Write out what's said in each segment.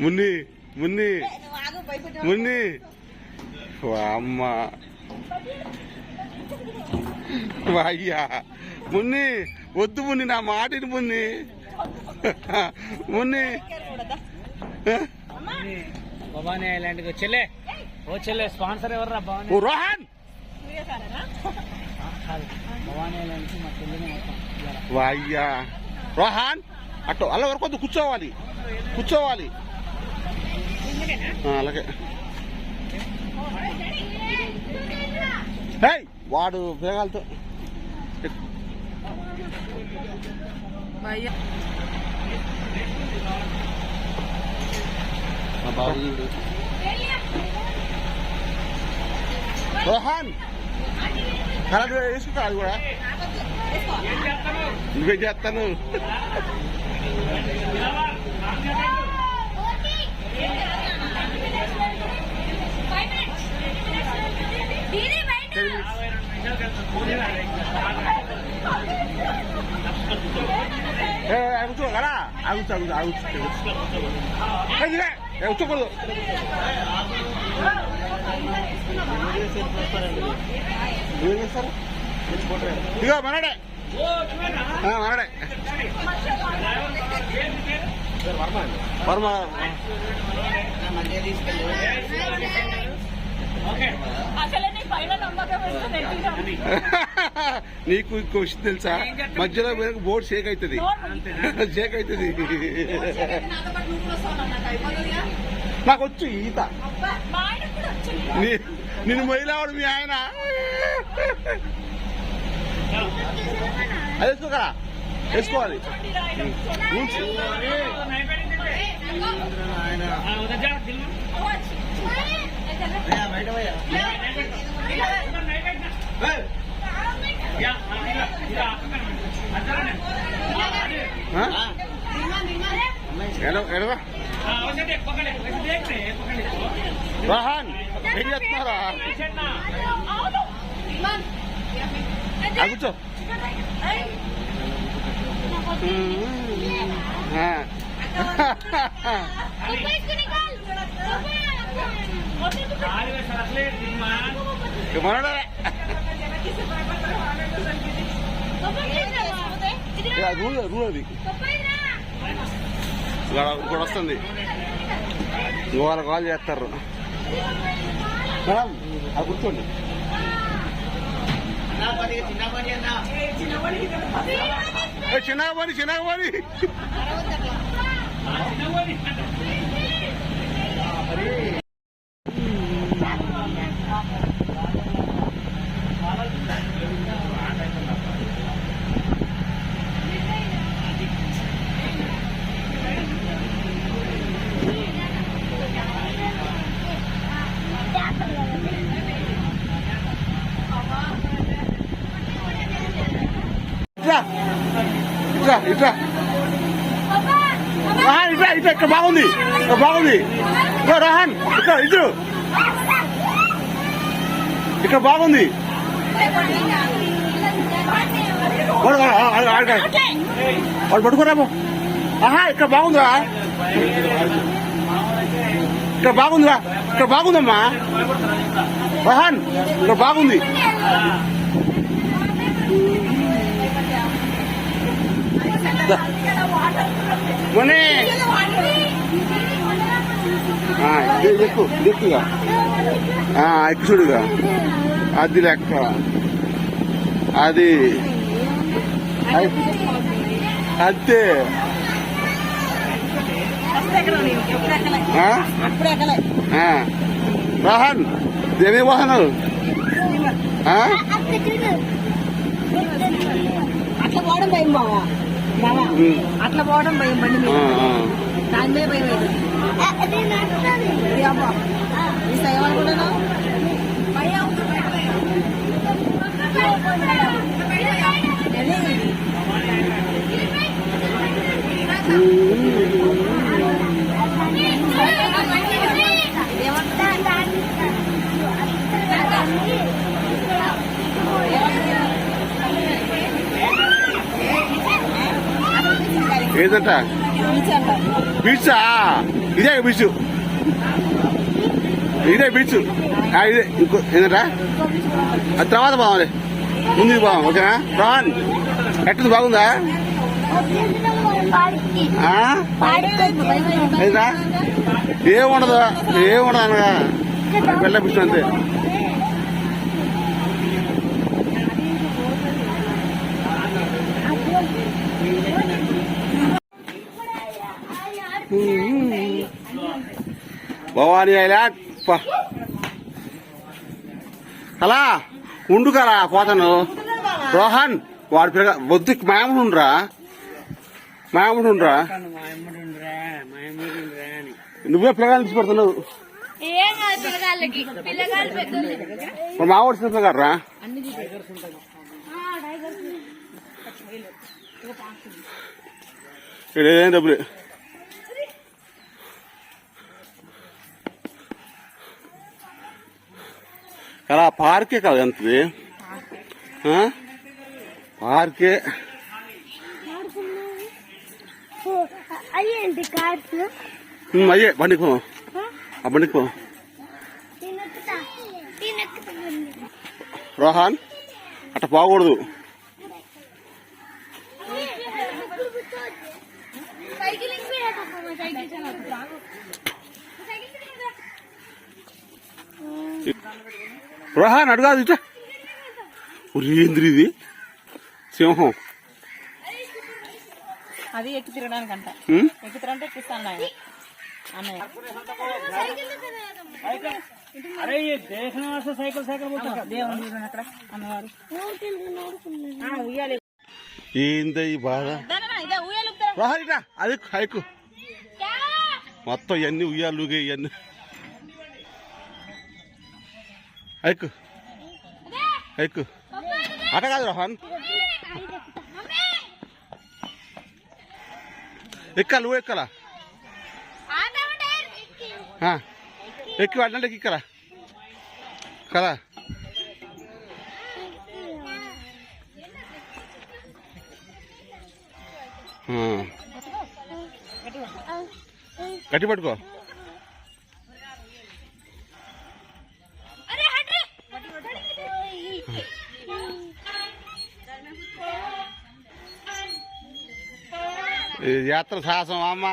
మున్ని మున్ని మున్ని. అమ్మ. అయ్యా మున్ని వద్దు మున్ని నా మాటిని మున్ని. మున్ని? భవానీ ఐలాండ్కి చెల్లె ఓ చెల్లె స్పాన్సర్ ఎవర్రా భవానీ? ఓ రోహన్! కాదు. భవానీ ఐలాండ్కి మా చెల్లెని మొత్తం. ఇవాళ. వాయ్యా. రోహన్! అటు అలా వరకు కూర్చోవాలి. కూర్చోవాలి. అలాగే. వాడు వేగాలతో. రోహన్! కరెక్ట్ వేసుకుంటా అది కూడా. నువ్వే చేస్తాను. కూర్చో కదా ఆగుచ్చు ఆగుచ్చు ఆగుచ్చు కూర్చోకూడదు ఏం ఇగో మనడే. మనడే వర్మ నీకు ఇంకో విషయం తెలుసా? మధ్యలో పోయిన బోర్డు షేక్ అవుతుంది. షేక్ అవుతుంది. నాకు వచ్చు ఈత. మా ఆయన కూడా వచ్చింది నీ- నిన్ను మొయిలావాడు మీ ఆయన. అది వేసుకోకరా వేసుకోవాలి. రోహన్ ఏం చేస్తున్నారా కూర్చో. రూల్ ఇక్కడ వస్తుంది. ఇవాళ కాల్ చేస్తారు. మేడం అది కూర్చోండి. ఏ, చిన్నగా ఇట్రా ఇట్రా. రాహన్ ఇట్రా ఇట్రా ఇక్కడ బాగుంది. ఇక్కడ బాగుంది. ఇదిగో ఇక్కడ ఇద్దరు ఇక్కడ బాగుంది. వాడు వాడు, పట్టుకోరాము ఆహా ఇక్కడ బాగుందిరా. ఇక్కడ బాగుందిరా. ఇక్కడ బాగుందమ్మా. రహాన్ ఇక్కడ బాగుంది. మొన్నే ఎక్కు ఎక్కుగా చూడుగా. అది లెక్క. అది. అంతే. వాహన్. దేవి వాహనాలు? అట్లా పోవడం భయం బావా. అట్లా పోవడం భయం బండి మీద. దాని మీద భయం అవుతుంది ఇది బీచ్ బీచా? ఇదే బీచ్. ఇదే బీచ్. ఇదే. ఇంకో అది తర్వాత బాగుంది ముందుకు బాగుంది ఓకేనా? రాన్ ఎట్టుంది బాగుందా? ఆ? ఏంటా ఏముండదు ఏముండదు అనగా. వెళ్ళ బీచ్ అంతే. భవానీ ఐలాండ్ అలా ఉండు కదా పోతాను. రోహన్ వాడి పిల్ల వద్దు మాయముడుండ్రా మాయముడుండ్రా మాయమ్మడుండ్రా. మాయమ్మడుండ్రా. నువ్వే పిల్లగాలు తీసి పెడుతున్నావు ఏం మా డబ్బులు? అలా పార్కే కాదు ఎంతది? పార్కే. అయ్యే బండికి పో. ఆ? బండికి పో. రోహన్ అట్ట పోకూడదు సైకిలింగ్ మీద సైకిల్ చలాకు రోహన్ అడుగాదు ఇట్లా ఏంద్రి ఇది. సింహం. అది ఎక్కి తిరగడానికి అంట? ఎక్కి తిరగంటే ఎక్కిస్తాను ఆయన సైకిల్ సైకిల్ ఏంది ఈ బాధ? అది హైకు. మొత్తం ఇవన్నీ ఉయ్యాలుగే ఇవన్నీ హైకు హైకు అట కాదు రోహన్ ఎక్కాలి నువ్వు ఎక్కాలా ఆ, ఎక్కి వాడినంటే ఎక్కిక్కరా కదా ఆ. గట్టి పట్టుకో యాత్ర సాహసం అమ్మ?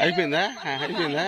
అయిపోయిందా? అయిపోయిందా?